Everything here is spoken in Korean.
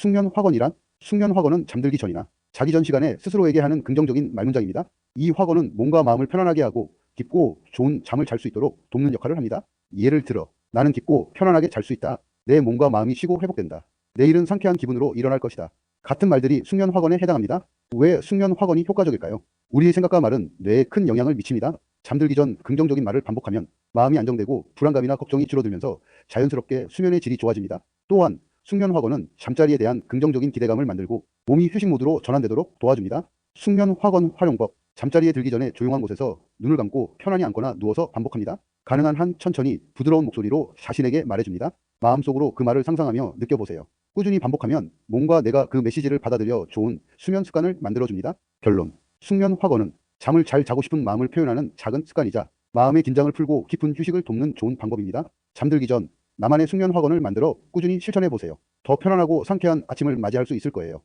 숙면 확언이란 숙면 확언은 잠들기 전이나 자기 전 시간에 스스로에게 하는 긍정적인 말문장입니다. 이 확언은 몸과 마음을 편안하게 하고 깊고 좋은 잠을 잘 수 있도록 돕는 역할을 합니다. 예를 들어 나는 깊고 편안하게 잘 수 있다. 내 몸과 마음이 쉬고 회복된다. 내일은 상쾌한 기분으로 일어날 것이다. 같은 말들이 숙면 확언에 해당합니다. 왜 숙면 확언이 효과적일까요? 우리의 생각과 말은 뇌에 큰 영향을 미칩니다. 잠들기 전 긍정적인 말을 반복하면 마음이 안정되고 불안감이나 걱정이 줄어들면서 자연스럽게 수면의 질이 좋아집니다. 또한 숙면 확언은 잠자리에 대한 긍정적인 기대감을 만들고 몸이 휴식 모드로 전환되도록 도와줍니다. 숙면 확언 활용법. 잠자리에 들기 전에 조용한 곳에서 눈을 감고 편안히 앉거나 누워서 반복합니다. 가능한 한 천천히 부드러운 목소리로 자신에게 말해줍니다. 마음속으로 그 말을 상상하며 느껴보세요. 꾸준히 반복하면 몸과 뇌가 그 메시지를 받아들여 좋은 수면 습관을 만들어줍니다. 결론. 숙면 확언은 잠을 잘 자고 싶은 마음을 표현하는 작은 습관이자 마음의 긴장을 풀고 깊은 휴식을 돕는 좋은 방법입니다. 잠들기 전 나만의 숙면 확언을 만들어 꾸준히 실천해 보세요. 더 편안하고 상쾌한 아침을 맞이할 수 있을 거예요.